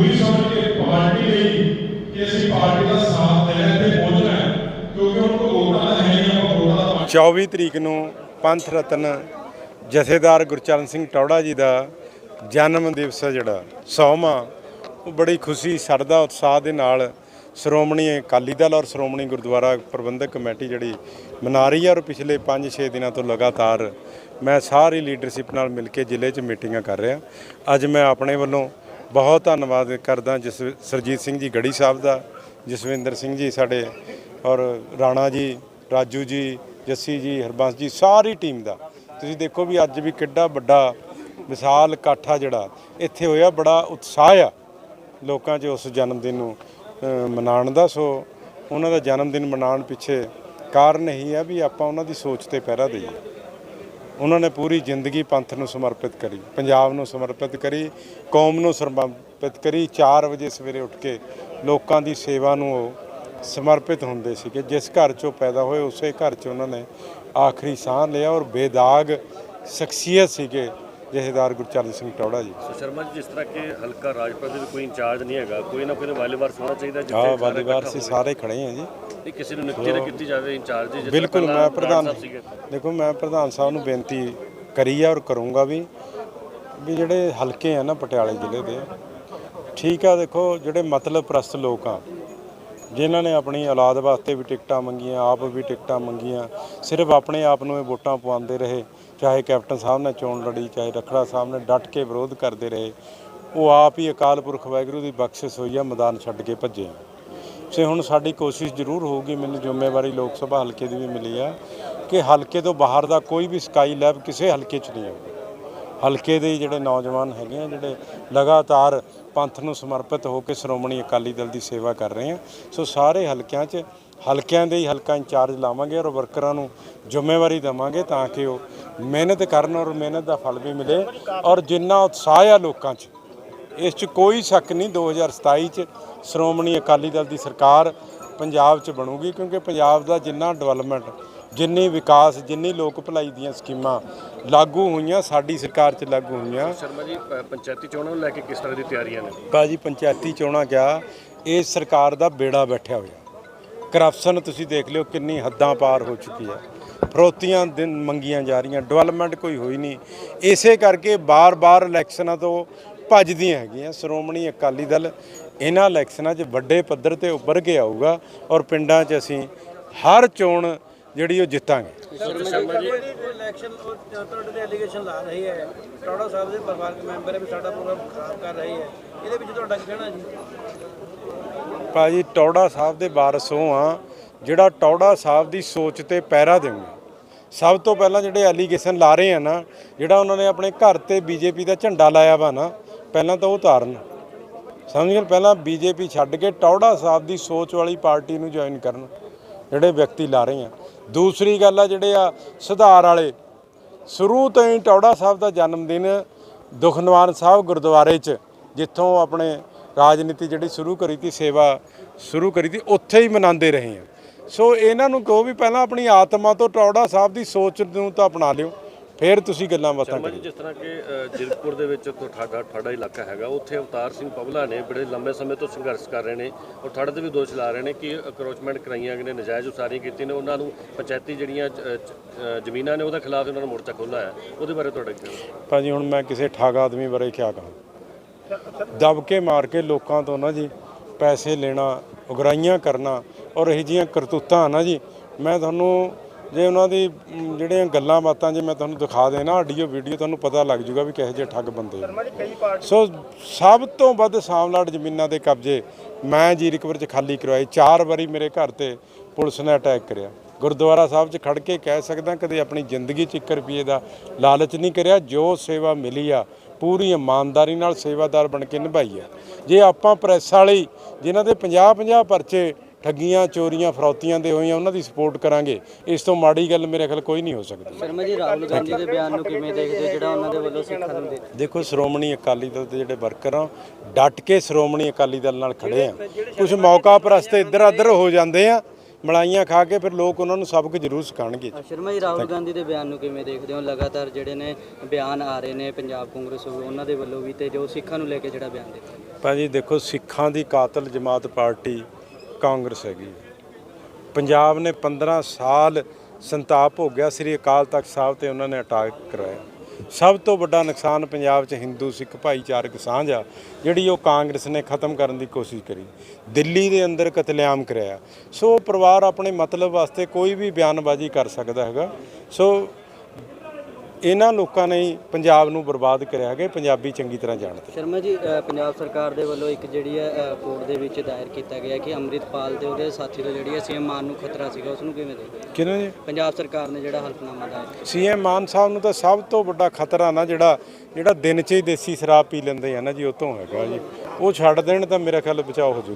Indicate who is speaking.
Speaker 1: ਜ਼ਰੂਰੀ ਸਮਝ ਕੇ ਪਾਰਟੀ ਲਈ ਕਿ ਅਸੀਂ ਪਾਰਟੀ ਦਾ ਸਾਥ ਦੇਣਾ ਤੇ ਪਹੁੰਚਣਾ ਕਿਉਂਕਿ ਹੁਣ ਕੋਈ ਵੋਟਾਂ ਹੈ ਨਹੀਂ, ਆਪਾਂ ਵੋਟਾਂ ਦਾ
Speaker 2: 24 ਤਰੀਕ ਨੂੰ ਪੰਥ ਰਤਨ ਜਥੇਦਾਰ ਗੁਰਚਰਨ ਸਿੰਘ ਟੌੜਾ ਜੀ ਦਾ ਜਨਮ ਦਿਵਸ ਹੈ ਜਿਹੜਾ ਸੌਵਾਂ ਉਹ ਬੜੀ ਖੁਸ਼ੀ ਸਰਦਾ ਉਤਸ਼ਾਹ ਦੇ ਨਾਲ ਸ਼੍ਰੋਮਣੀ ਅਕਾਲੀ ਦਲ ਔਰ ਸ਼੍ਰੋਮਣੀ ਗੁਰਦੁਆਰਾ ਪ੍ਰਬੰਧਕ ਕਮੇਟੀ ਜਿਹੜੀ ਮਨਾ ਰਹੀ ਹੈ ਔਰ ਪਿਛਲੇ 5-6 ਦਿਨਾਂ ਤੋਂ ਲਗਾਤਾਰ ਮੈਂ ਸਾਰੀ ਲੀਡਰਸ਼ਿਪ ਨਾਲ ਮਿਲ ਕੇ ਜ਼ਿਲ੍ਹੇ 'ਚ ਮੀਟਿੰਗਾਂ ਕਰ ਰਿਹਾ। ਅੱਜ ਮੈਂ ਆਪਣੇ ਵੱਲੋਂ ਬਹੁਤ ਧੰਨਵਾਦ ਕਰਦਾ ਜਿਸ ਸਰਜੀਤ ਸਿੰਘ ਜੀ ਗੜੀ ਸਾਹਿਬ ਦਾ, ਜਸਵਿੰਦਰ ਸਿੰਘ ਜੀ ਸਾਡੇ ਔਰ ਰਾਣਾ ਜੀ, ਰਾਜੂ ਜੀ, ਜੱਸੀ ਜੀ, ਹਰਬੰਸ ਜੀ, ਸਾਰੀ ਟੀਮ ਦਾ। ਤੁਸੀਂ ਦੇਖੋ ਵੀ ਅੱਜ ਵੀ ਕਿੱਡਾ ਵੱਡਾ ਵਿਸ਼ਾਲ ਇਕੱਠਾ ਜਿਹੜਾ ਇੱਥੇ ਹੋਇਆ, ਬੜਾ ਉਤਸ਼ਾਹ ਆ ਲੋਕਾਂ 'ਚ ਉਸ ਜਨਮ ਦਿਨ ਨੂੰ ਮਨਾਉਣ ਦਾ। ਸੋ ਉਹਨਾਂ ਦਾ ਜਨਮ ਦਿਨ ਮਨਾਉਣ ਪਿੱਛੇ ਕਾਰਨ ਇਹੀ ਆ ਵੀ ਆਪਾਂ ਉਹਨਾਂ ਦੀ ਸੋਚ ਤੇ ਪਹਿਰਾ ਦਈਏ। ਉਹਨਾਂ ਨੇ ਪੂਰੀ ਜ਼ਿੰਦਗੀ ਪੰਥ ਨੂੰ ਸਮਰਪਿਤ ਕਰੀ, ਪੰਜਾਬ ਨੂੰ ਸਮਰਪਿਤ ਕਰੀ, ਕੌਮ ਨੂੰ ਸਮਰਪਿਤ ਕਰੀ। 4 ਵਜੇ ਸਵੇਰੇ ਉੱਠ ਕੇ ਲੋਕਾਂ ਦੀ ਸੇਵਾ ਨੂੰ ਉਹ ਸਮਰਪਿਤ ਹੁੰਦੇ ਸੀਗੇ। ਜਿਸ ਘਰ ਚੋਂ ਪੈਦਾ ਹੋਏ, ਉਸੇ ਘਰ 'ਚ ਉਹਨਾਂ ਨੇ ਆਖਰੀ ਸਾਹ ਲਿਆ ਔਰ ਬੇਦਾਗ ਸ਼ਖਸੀਅਤ ਸੀਗੇ। ਜਥੇਦਾਰ ਗੁਰਚਰਨ ਸਿੰਘ ਟੌੜਾ ਜੀ
Speaker 3: ਸੋ ਸ਼ਰਮਾ ਜੀ ਜਿਸ ਤਰ੍ਹਾਂ ਕਿ ਹਲਕਾ ਰਾਜਪੁਰ ਦੇ ਕੋਈ ਇੰਚਾਰਜ ਨਹੀਂ ਹੈਗਾ ਕੋਈ ਨਾ ਕੋਈ ਵਾਲੀਵਾਰ ਹੋਣਾ ਚਾਹੀਦਾ
Speaker 2: ਆ
Speaker 3: ਸਾਰਾ
Speaker 2: ਵਾਲੀਵਾਰ ਸੀ। ਸਾਰੇ ਖੜੇ ਆ ਜੀ
Speaker 3: ਨਹੀਂ ਕਿਸੇ ਨੂੰ ਨਿਯੁਕਤੀ ਨਾ ਕੀਤੀ ਜਾਵੇ ਇੰਚਾਰਜ ਤਰ੍ਹਾਂ
Speaker 2: ਬਿਲਕੁਲ ਮੈਂ ਪ੍ਰਧਾਨ। ਦੇਖੋ ਮੈਂ ਪ੍ਰਧਾਨ ਸਾਹਿਬ ਨੂੰ ਬੇਨਤੀ ਕਰੀ ਆ ਔਰ ਕਰੂੰਗਾ ਵੀ ਵੀ ਜਿਹੜੇ ਹਲਕੇ ਆ ਨਾ ਪਟਿਆਲੇ ਜ਼ਿਲ੍ਹੇ ਦੇ ਠੀਕ ਆ ਦੇਖੋ ਜਿਹੜੇ ਮਤਲਬ ਪ੍ਰਸਤ ਲੋਕ ਆ ਜਿਨ੍ਹਾਂ ਨੇ ਆਪਣੀ ਔਲਾਦ ਵਾਸਤੇ ਵੀ ਟਿਕਟਾਂ ਮੰਗੀਆਂ, ਆਪ ਵੀ ਟਿਕਟਾਂ ਮੰਗੀਆਂ, ਸਿਰਫ ਆਪਣੇ ਆਪ ਨੂੰ ਇਹ ਵੋਟਾਂ ਪਵਾਉਂਦੇ ਰਹੇ, ਚਾਹੇ ਕੈਪਟਨ ਸਾਹਿਬ ਨੇ ਚੋਣ ਲੜੀ, ਚਾਹੇ ਰਖੜਾ ਸਾਹਿਬ ਨੇ ਡਟ ਕੇ ਵਿਰੋਧ ਕਰਦੇ ਰਹੇ, ਉਹ ਆਪ ਹੀ ਅਕਾਲ ਪੁਰਖ ਵਾਹਿਗੁਰੂ ਦੀ ਬਖਸ਼ਿਸ਼ ਹੋਈ ਆ, ਮੈਦਾਨ ਛੱਡ ਕੇ ਭੱਜੇ ਆ। ਸੇ ਹੁਣ ਸਾਡੀ ਕੋਸ਼ਿਸ਼ ਜ਼ਰੂਰ ਹੋਊਗੀ, ਮੈਨੂੰ ਜ਼ਿੰਮੇਵਾਰੀ ਲੋਕ ਸਭਾ ਹਲਕੇ ਦੀ ਵੀ ਮਿਲੀ ਆ, ਕਿ ਹਲਕੇ ਤੋਂ ਬਾਹਰ ਦਾ ਕੋਈ ਵੀ ਸਕਾਈ ਲੈਬ ਕਿਸੇ ਹਲਕੇ 'ਚ ਨਹੀਂ ਆਊਗਾ। ਹਲਕੇ ਦੇ ਜਿਹੜੇ ਨੌਜਵਾਨ ਹੈਗੇ ਆ, ਜਿਹੜੇ ਲਗਾਤਾਰ ਪੰਥ ਨੂੰ ਸਮਰਪਿਤ ਹੋ ਕੇ ਸ਼੍ਰੋਮਣੀ ਅਕਾਲੀ ਦਲ ਦੀ ਸੇਵਾ ਕਰ ਰਹੇ ਆ। ਸੋ ਸਾਰੇ ਹਲਕਿਆਂ 'ਚ ਹਲਕਿਆਂ ਦੇ ਹੀ ਹਲਕਾ ਇੰਚਾਰਜ ਲਾਵਾਂਗੇ ਔਰ ਵਰਕਰਾਂ ਨੂੰ ਜ਼ਿੰਮੇਵਾਰੀ ਦੇਵਾਂਗੇ ਤਾਂ ਕਿ ਉਹ ਮਿਹਨਤ ਕਰਨ ਔਰ ਮਿਹਨਤ ਦਾ ਫਲ ਵੀ ਮਿਲੇ ਔਰ ਜਿੰਨਾ ਉਤਸ਼ਾਹ ਆ ਲੋਕਾਂ 'ਚ, ਇਸ 'ਚ ਕੋਈ ਸ਼ੱਕ ਨਹੀਂ 2027 'ਚ ਸ਼੍ਰੋਮਣੀ ਅਕਾਲੀ ਦਲ ਦੀ ਸਰਕਾਰ ਪੰਜਾਬ 'ਚ ਬਣੂਗੀ ਕਿਉਂਕਿ ਪੰਜਾਬ ਦਾ ਜਿੰਨਾ ਡਿਵੈਲਪਮੈਂਟ ਜਿੰਨੀ ਵਿਕਾਸ ਜਿੰਨੀ ਲੋਕ ਭਲਾਈ ਦੀਆਂ ਸਕੀਮਾਂ ਲਾਗੂ ਹੋਈਆਂ ਸਾਡੀ ਸਰਕਾਰ 'ਚ ਲਾਗੂ ਹੋਈਆਂ।
Speaker 3: ਸ਼ਰਮਾ ਜੀ ਪ- ਪੰਚਾਇਤੀ ਚੋਣਾਂ ਨੂੰ ਲੈ ਕੇ ਕਿਸ ਤਰ੍ਹਾਂ ਦੀ ਤਿਆਰੀਆਂ ਨੇ?
Speaker 2: ਬਾਜੀ ਪੰਚਾਇਤੀ ਚੋਣਾਂ ਗਿਆ ਇਹ ਸਰਕਾਰ ਦਾ ਬੇੜਾ ਬੈਠਿਆ ਹੋਇਆ। ਕਰਪਸ਼ਨ ਤੁਸੀਂ ਦੇਖ ਲਿਓ ਕਿੰਨੀ ਹੱਦਾਂ ਪਾਰ ਹੋ ਚੁੱਕੀ ਹੈ। ਫਰੋਤੀਆਂ ਦਿਨ ਮੰਗੀਆਂ ਜਾ ਰਹੀਆਂ ਡਿਵੈਲਪਮੈਂਟ ਕੋਈ ਹੋਈ ਨਹੀਂ। ਇਸੇ ਕਰਕੇ ਬਾਰ-ਬਾਰ ਇਲੈਕਸ਼ਨਾਂ ਤੋਂ ਭੱਜਦੀਆਂ ਹੈਗੀਆਂ ਸ਼੍ਰੋਮਣੀ ਅਕਾਲੀ ਦਲ। ਇਹਨਾਂ ਇਲੈਕਸ਼ਨਾਂ 'ਚ ਵੱਡੇ ਪੱਧਰ ਤੇ ਉੱਭਰ ਕੇ ਆਊਗਾ ਔਰ ਪਿੰਡਾਂ 'ਚ ਅਸੀਂ ਹਰ ਚੋਣ ਜਿਹੜੀ ਉਹ ਜਿੱਤਾਂਗੇ।
Speaker 3: ਸ਼ਰਮਾ ਜੀ
Speaker 4: ਇਲੈਕਸ਼ਨ ਤੁਹਾਡੇ ਤੇ ਐਲੀਗੇਸ਼ਨ ਲਾ ਰਹੀ ਹੈ ਟੌੜਾ ਸਾਹਿਬ ਦੇ ਪਰਿਵਾਰਕ ਮੈਂਬਰ ਵੀ ਸਾਡਾ ਪ੍ਰੋਗਰਾਮ ਖਰਾਬ ਕਰ ਰਹੀ ਹੈ ਇਹਦੇ ਵਿੱਚ ਤੁਹਾਡਾ ਕੀ ਕਹਿਣਾ ਜੀ
Speaker 2: ਭਾਜੀ ਟੌੜਾ ਸਾਹਿਬ ਦੇ ਵਾਰਸ ਆ ਜਿਹੜਾ ਟੌੜਾ ਸਾਹਿਬ ਦੀ ਸੋਚ ਤੇ ਪਹਿਰਾ ਦੇਵਾਂਗੇ ਸਭ ਤੋਂ ਪਹਿਲਾਂ ਜਿਹੜੇ ਐਲੀਗੇਸ਼ਨ ਲਾ ਰਹੇ ਆ ਨਾ, ਜਿਹੜਾ ਉਹਨਾਂ ਨੇ ਆਪਣੇ ਘਰ ਤੇ ਬੀਜੇਪੀ ਦਾ ਝੰਡਾ ਲਾਇਆ ਵਾ ਨਾ, ਪਹਿਲਾਂ ਤਾਂ ਉਹ ਉਤਾਰਨ। ਸਮਝ ਗਏ? ਪਹਿਲਾਂ ਬੀਜੇਪੀ ਛੱਡ ਕੇ ਟੌੜਾ ਸਾਹਿਬ ਦੀ ਸੋਚ ਵਾਲੀ ਪਾਰਟੀ ਨੂੰ ਜੁਆਇਨ ਕਰਨ, ਜਿਹੜੇ ਵਿਅਕਤੀ ਲਾ ਰਹੇ ਆ। ਦੂਸਰੀ ਗੱਲ ਆ ਜਿਹੜੇ ਆ ਸੁਧਾਰ ਵਾਲੇ, ਸ਼ੁਰੂ ਤੋਂ ਹੀ ਟੌੜਾ ਸਾਹਿਬ ਦਾ ਜਨਮ ਦਿਨ ਦੁਖਨਿਵਾਰਨ ਸਾਹਿਬ ਗੁਰਦੁਆਰੇ 'ਚ, ਜਿੱਥੋਂ ਆਪਣੇ ਰਾਜਨੀਤੀ ਜਿਹੜੀ ਸ਼ੁਰੂ ਕਰੀ ਤੀ, ਸੇਵਾ ਸ਼ੁਰੂ ਕਰੀ ਤੀ, ਉੱਥੇ ਹੀ ਮਨਾਉਂਦੇ ਰਹੇ ਆ। ਸੋ ਇਹਨਾਂ ਨੂੰ ਕਹੋ ਵੀ ਪਹਿਲਾਂ ਆਪਣੀ ਆਤਮਾ ਤੋਂ ਟੌੜਾ ਸਾਹਿਬ ਦੀ ਸੋਚ ਨੂੰ ਤਾਂ ਅਪਣਾ ਲਿਓ। ਫਿਰ ਤੁਸੀਂ ਗੱਲਾਂ ਬਾਤਾਂ ਕਰਿਓ
Speaker 3: ਜਿਸ ਤਰ੍ਹਾਂ ਕਿ ਜੀਰਕਪੁਰ ਦੇ ਵਿੱਚ ਤੁਹਾਡਾ ਤੁਹਾਡਾ ਇਲਾਕਾ ਹੈਗਾ ਉੱਥੇ ਅਵਤਾਰ ਸਿੰਘ ਪਵਲਾ ਨੇ ਬੜੇ ਲੰਬੇ ਸਮੇਂ ਤੋਂ ਸੰਘਰਸ਼ ਕਰ ਰਹੇ ਨੇ ਔਰ ਤੁਹਾਡੇ ਤੇ ਵੀ ਦੋਸ਼ ਲਾ ਰਹੇ ਨੇ ਕਿ ਅਕਰੋਚਮੈਂਟ ਕਰਾਈਆਂ ਗਈਆਂ ਨੇ ਨਜਾਇਜ਼ ਉਸਾਰੀਆਂ ਕੀਤੀਆਂ ਨੇ ਉਹਨਾਂ ਨੂੰ ਪੰਚਾਇਤੀ ਜਿਹੜੀਆਂ ਜ਼ਮੀਨਾਂ ਨੇ ਉਹਦੇ ਖਿਲਾਫ ਉਹਨਾਂ ਨੇ ਮੋਰਚਾ ਖੋਲ੍ਹਾ ਹੈ। ਉਹਦੇ ਬਾਰੇ ਤੁਹਾਡਾ ਕੀ
Speaker 2: ਭਾਜੀ ਹੁਣ ਮੈਂ ਕਿਸੇ ਠੱਗ ਆਦਮੀ ਬਾਰੇ ਕਿਆ ਕਹਾਂ? ਦਬ ਕੇ ਮਾਰ ਕੇ ਲੋਕਾਂ ਤੋਂ ਨਾ ਜੀ ਪੈਸੇ ਲੈਣਾ ਉਗਰਾਈਆਂ ਕਰਨਾ ਔਰ ਇਹ ਜੀਆਂ ਕਰਤੂਤਾਂ ਨਾ ਜੀ ਮੈਂ ਤੁਹਾਨੂੰ ਜੇ ਉਹਨਾਂ ਦੀ ਜਿਹੜੀਆਂ ਗੱਲਾਂ ਬਾਤਾਂ ਜੇ ਮੈਂ ਤੁਹਾਨੂੰ ਦਿਖਾ ਦੇਣਾ ਆਡੀਓ ਵੀਡੀਓ ਤੁਹਾਨੂੰ ਪਤਾ ਲੱਗ ਜੂਗਾ ਵੀ ਕਿਹੋ ਜਿਹੇ ਠੱਗ ਬੰਦੇ ਸੋ ਸਭ ਤੋਂ ਵੱਧ ਸਾਮਲਾਟ ਜ਼ਮੀਨਾਂ ਦੇ ਕਬਜ਼ੇ ਮੈਂ ਜੀਰਕਪੁਰ ਚ ਖਾਲੀ ਕਰਵਾਏ ਚਾਰ ਵਾਰੀ ਮੇਰੇ ਘਰ ਤੇ ਪੁਲਿਸ ਨੇ ਅਟੈਕ ਕਰਿਆ। ਗੁਰਦੁਆਰਾ ਸਾਹਿਬ 'ਚ ਖੜ ਕੇ ਕਹਿ ਸਕਦਾ ਕਦੇ ਆਪਣੀ ਜ਼ਿੰਦਗੀ 'ਚ 1 ਰੁਪਏ ਦਾ ਲਾਲਚ ਨਹੀਂ ਕਰਿਆ ਜੋ ਸੇਵਾ ਮਿਲੀ ਆ ਪੂਰੀ ਇਮਾਨਦਾਰੀ ਨਾਲ ਸੇਵਾਦਾਰ ਬਣ ਕੇ ਨਿਭਾਈ ਆ। ਜੇ ਆਪਾਂ ਪ੍ਰੈਸ ਵਾਲੇ ਜਿਨ੍ਹਾਂ ਦੇ 50 50 ਪਰਚੇ ਠੱਗੀਆਂ ਚੋਰੀਆਂ ਫਰੌਤੀਆਂ ਦੇ ਹੋਈਆਂ ਉਹਨਾਂ ਦੀ ਸਪੋਰਟ ਕਰਾਂਗੇ। ਇਸ ਤੋਂ ਮਾੜੀ ਗੱਲ ਮੇਰੇ ਖਿਆਲ ਕੋਈ ਨਹੀਂ ਹੋ ਸਕਦੀ।
Speaker 4: ਸ਼ਰਮਾ ਜੀ ਰਾਹੁਲ ਗਾਂਧੀ ਦੇ ਬਿਆਨ ਨੂੰ ਕਿਵੇਂ ਦੇਖਦੇ? ਹੋ ਜਿਹੜਾ ਉਹਨਾਂ ਦੇ ਵੱਲੋਂ ਸਿੱਖਾਂ ਨੂੰ ਦੇ
Speaker 2: ਦੇਖੋ ਸ਼੍ਰੋਮਣੀ ਅਕਾਲੀ ਦਲ ਦੇ ਜਿਹੜੇ ਵਰਕਰ ਆ ਡਟ ਕੇ ਸ਼੍ਰੋਮਣੀ ਅਕਾਲੀ ਦਲ ਨਾਲ ਖੜੇ ਆ। ਕੁਝ ਮੌਕਾ ਪ੍ਰਸਤ ਇੱਧਰ ਉੱਧਰ ਹੋ ਜਾਂਦੇ ਆ ਮਲਾਈਆਂ ਖਾ ਕੇ ਫਿਰ ਲੋਕ ਉਹਨਾਂ ਨੂੰ ਸਬਕ ਜ਼ਰੂਰ ਸਿਖਾਣਗੇ
Speaker 4: ਸ਼ਰਮਾ ਜੀ ਰਾਹੁਲ ਗਾਂਧੀ ਦੇ ਬਿਆਨ ਨੂੰ ਕਿਵੇਂ ਦੇਖਦੇ ਹੋ? ਲਗਾਤਾਰ ਜਿਹੜੇ ਨੇ ਬਿਆਨ ਆ ਰਹੇ ਨੇ ਪੰਜਾਬ ਕਾਂਗਰਸ ਉਹਨਾਂ ਦੇ ਵੱਲੋਂ ਵੀ ਤੇ ਜੋ ਸਿੱਖਾਂ ਨੂੰ ਲੈ ਕੇ ਜਿਹੜਾ ਬਿਆਨ ਦਿੱਤਾ।
Speaker 2: ਭਾਜੀ ਦੇਖੋ ਸਿੱਖਾਂ ਦੀ ਕਾਤਲ ਜਮਾਤ ਪਾਰਟੀ ਕਾਂਗਰਸ ਹੈਗੀ ਪੰਜਾਬ ਨੇ 15 ਸਾਲ ਸੰਤਾਪ ਹੋ ਗਿਆ, ਸ੍ਰੀ ਅਕਾਲ ਤਖਤ ਸਾਹਿਬ ਤੇ ਉਹਨਾਂ ਨੇ ਅਟੈਕ ਕਰਾਇਆ। ਸਭ ਤੋਂ ਵੱਡਾ ਨੁਕਸਾਨ ਪੰਜਾਬ 'ਚ ਹਿੰਦੂ, ਸਿੱਖ ਭਾਈਚਾਰਕ ਸਾਂਝ ਆ, ਜਿਹੜੀ ਉਹ ਕਾਂਗਰਸ ਨੇ ਖਤਮ ਕਰਨ ਦੀ ਕੋਸ਼ਿਸ਼ ਕਰੀ। ਦਿੱਲੀ ਦੇ ਅੰਦਰ ਕਤਲੇਆਮ ਕਰਾਇਆ। ਸੋ ਉਹ ਪਰਿਵਾਰ ਆਪਣੇ ਮਤਲਬ ਵਾਸਤੇ ਕੋਈ ਵੀ ਬਿਆਨਬਾਜ਼ੀ ਕਰ ਸਕਦਾ ਹੈਗਾ। ਸੋ ਇਹਨਾਂ ਲੋਕਾਂ ਨੇ ਹੀ ਪੰਜਾਬ ਨੂੰ ਬਰਬਾਦ ਕਰਿਆ ਹੈਗਾ ਇਹ ਪੰਜਾਬੀ ਚੰਗੀ ਤਰ੍ਹਾਂ ਜਾਣਦੇ
Speaker 5: ਸ਼ਰਮਾ ਜੀ ਅ, ਪੰਜਾਬ ਸਰਕਾਰ ਦੇ ਵੱਲੋਂ ਇੱਕ ਜਿਹੜੀ ਹੈ ਅ, ਕੋਰਟ ਦੇ ਵਿੱਚ ਦਾਇਰ ਕੀਤਾ ਗਿਆ ਕਿ ਅੰਮ੍ਰਿਤਪਾਲ ਤੇ ਉਹਦੇ ਸਾਥੀ ਤੋਂ ਜਿਹੜੀ ਹੈ ਸੀਐਮ ਮਾਨ ਨੂੰ ਖਤਰਾ ਸੀਗਾ ਉਸ ਨੂੰ ਕਿਵੇਂ ਦੇਖਦੇ ਹੋ?
Speaker 2: ਕਿਹਨਾਂ ਜੀ?
Speaker 5: ਪੰਜਾਬ ਸਰਕਾਰ ਨੇ ਜਿਹੜਾ ਹਲਫਨਾਮਾ ਦਾਇਰ
Speaker 2: ਸੀਐਮ ਮਾਨ ਸਾਹਿਬ ਨੂੰ ਤਾਂ ਸਭ ਤੋਂ ਵੱਡਾ ਖਤਰਾ ਨਾ ਜਿਹੜਾ ਜਿਹੜਾ ਦਿਨ 'ਚ ਹੀ ਦੇਸੀ ਸ਼ਰਾਬ ਪੀ ਲੈਂਦੇ ਆ ਨਾ ਜੀ ਉਹ ਤੋਂ ਹੈਗਾ ਜੀ। ਉਹ ਛੱਡ ਦੇਣ ਤਾਂ ਮੇਰਾ ਖਿਆਲ ਬਚਾਅ ਹੋ ਜਾਊਗਾ